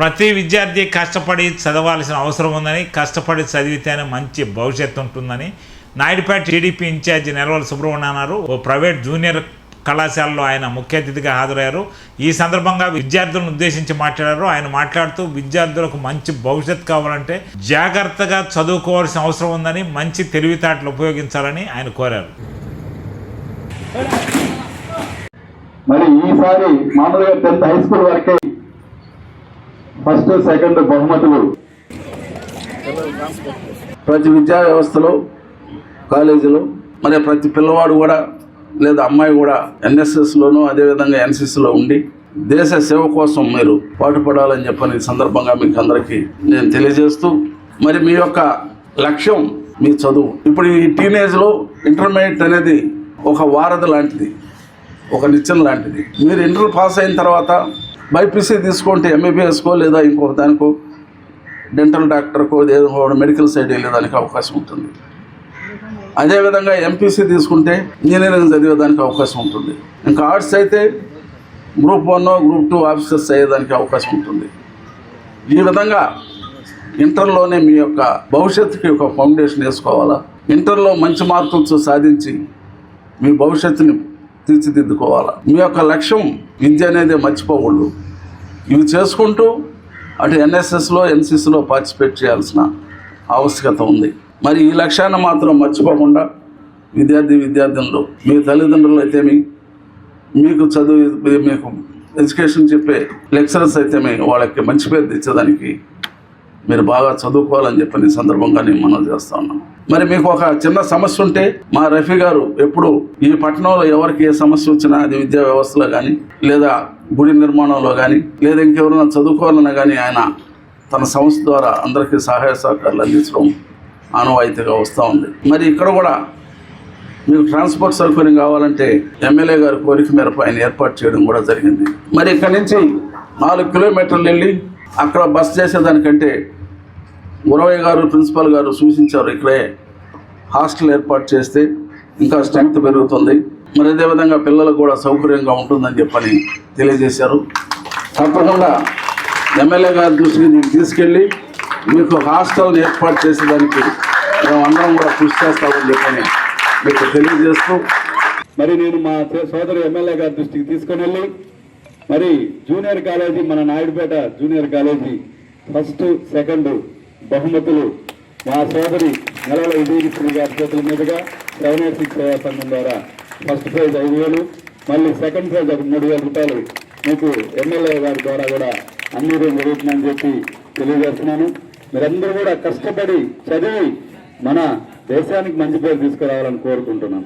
ప్రతి విద్యార్థి కష్టపడి చదవాల్సిన అవసరం ఉందని కష్టపడి చదివితేనే మంచి భవిష్యత్తు ఉంటుందని నాయుడుపేట టీడీపీ ఇన్ఛార్జి నెలవల సుబ్రహ్మణ్య అన్నారు. ఓ ప్రైవేట్ జూనియర్ కళాశాలలో ఆయన ముఖ్య అతిథిగా హాజరయ్యారు. ఈ సందర్భంగా విద్యార్థులను ఉద్దేశించి మాట్లాడారు. ఆయన మాట్లాడుతూ విద్యార్థులకు మంచి భవిష్యత్తు కావాలంటే జాగ్రత్తగా చదువుకోవాల్సిన అవసరం ఉందని మంచి తెలివితేటలు ఉపయోగించాలని ఆయన కోరారు. మరి ఈసారి మామూలుగా టెన్త్ హై స్కూల్ వరకే ఫస్ట్ సెకండ్ బహుమతులు. ప్రతి విద్యా వ్యవస్థలో కాలేజీలో మరి ప్రతి పిల్లవాడు కూడా లేదా అమ్మాయి కూడా ఎన్ఎస్ఎస్లోనూ అదేవిధంగా ఎన్సిసిలో ఉండి దేశ సేవ కోసం మీరు పాటుపడాలని చెప్పని సందర్భంగా మీకు అందరికీ నేను తెలియజేస్తూ మరి మీ యొక్క లక్ష్యం మీ చదువు. ఇప్పుడు ఈ టీనేజ్లో ఇంటర్మీడియట్ అనేది ఒక వారధి లాంటిది ఒక నిచ్చెన లాంటిది. మీరు ఇంటర్ పాస్ అయిన తర్వాత బైపీసీ తీసుకుంటే ఎంబీబీఎస్కో లేదా ఇంకో దానికో డెంటల్ డాక్టర్కో ఏదో మెడికల్ సైడ్ వెళ్ళేదానికి అవకాశం ఉంటుంది. అదేవిధంగా ఎంపీసీ తీసుకుంటే ఇంజనీరింగ్ చదివేదానికి అవకాశం ఉంటుంది. ఇంకా ఆర్ట్స్ అయితే group one group two officers అయ్యేదానికి అవకాశం ఉంటుంది. ఈ విధంగా ఇంటర్లోనే మీ యొక్క భవిష్యత్తుకి ఒక ఫౌండేషన్ వేసుకోవాలా? ఇంటర్లో మంచి మార్కులు సాధించి మీ భవిష్యత్తుని తీర్చిదిద్దుకోవాలా? మీ యొక్క లక్ష్యం విద్య అనేది మర్చిపోకూడదు. ఇవి చేసుకుంటూ అటు ఎన్ఎస్ఎస్లో ఎన్సిసిలో పార్టిసిపేట్ చేయాల్సిన ఆవశ్యకత ఉంది. మరి ఈ లక్ష్యాన్ని మాత్రం మర్చిపోకుండా విద్యార్థి విద్యార్థినులు మీ తల్లిదండ్రులు అయితే మీ మీకు చదువు మీకు ఎడ్యుకేషన్ చెప్పే లెక్చరర్స్ అయితేమి వాళ్ళకి మంచి పేరు తెచ్చేదానికి మీరు బాగా చదువుకోవాలని చెప్పి ఈ సందర్భంగా నేను మనం చేస్తా ఉన్నాను. మరి మీకు ఒక చిన్న సమస్య ఉంటే మా రఫీ గారు ఎప్పుడు ఈ పట్టణంలో ఎవరికి ఏ సమస్య వచ్చినా అది విద్యా వ్యవస్థలో కానీ లేదా గుడి నిర్మాణంలో కానీ లేదా ఇంకెవరైనా చదువుకోవాలన్నా కానీ ఆయన తన సంస్థ ద్వారా అందరికీ సహాయ సహకారాలు అందించడం ఆనవాయితీగా వస్తూ ఉంది. మరి ఇక్కడ కూడా మీకు ట్రాన్స్పోర్ట్ సౌకర్యం కావాలంటే ఎమ్మెల్యే గారి కోరిక మేరకు ఆయన ఏర్పాటు చేయడం కూడా జరిగింది. మరి ఇక్కడ నుంచి నాలుగు కిలోమీటర్లు వెళ్ళి అక్కడ బస్ చేసేదానికంటే గురవయ్య గారు ప్రిన్సిపాల్ గారు సూచించారు ఇక్కడే హాస్టల్ ఏర్పాటు చేస్తే ఇంకా స్ట్రెంగ్త్ పెరుగుతుంది. మరి అదేవిధంగా పిల్లలకు కూడా సౌకర్యంగా ఉంటుందని చెప్పని తెలియజేశారు. తప్పకుండా ఎమ్మెల్యే గారి దృష్టికి దీన్ని తీసుకెళ్ళి మీకు హాస్టల్ ఏర్పాటు చేసేదానికి మేము అందరం కూడా కృషి చేస్తామని చెప్పని మీకు తెలియజేస్తూ మరి నేను మా సోదరు ఎమ్మెల్యే గారి దృష్టికి తీసుకొని వెళ్ళి మరి జూనియర్ కాలేజీ మన Naidupeta junior college first second బహుమతులు మా సోదరి నెలల విజయశ్రీ గారి చేతుల మీదుగా సెవెన్ సిక్స్ సేవా సంఘం ద్వారా ఫస్ట్ ప్రైజ్ ఐదు వేలు మళ్ళీ సెకండ్ ప్రైజ్ ఒక మూడు వేల రూపాయలు మీకు ఎమ్మెల్యే గారి ద్వారా కూడా అందరూ జరుగుతుందని చెప్పి తెలియజేస్తున్నాను. మీరందరూ కూడా కష్టపడి చదివి మన దేశానికి మంచి పేరు తీసుకురావాలని కోరుకుంటున్నాను.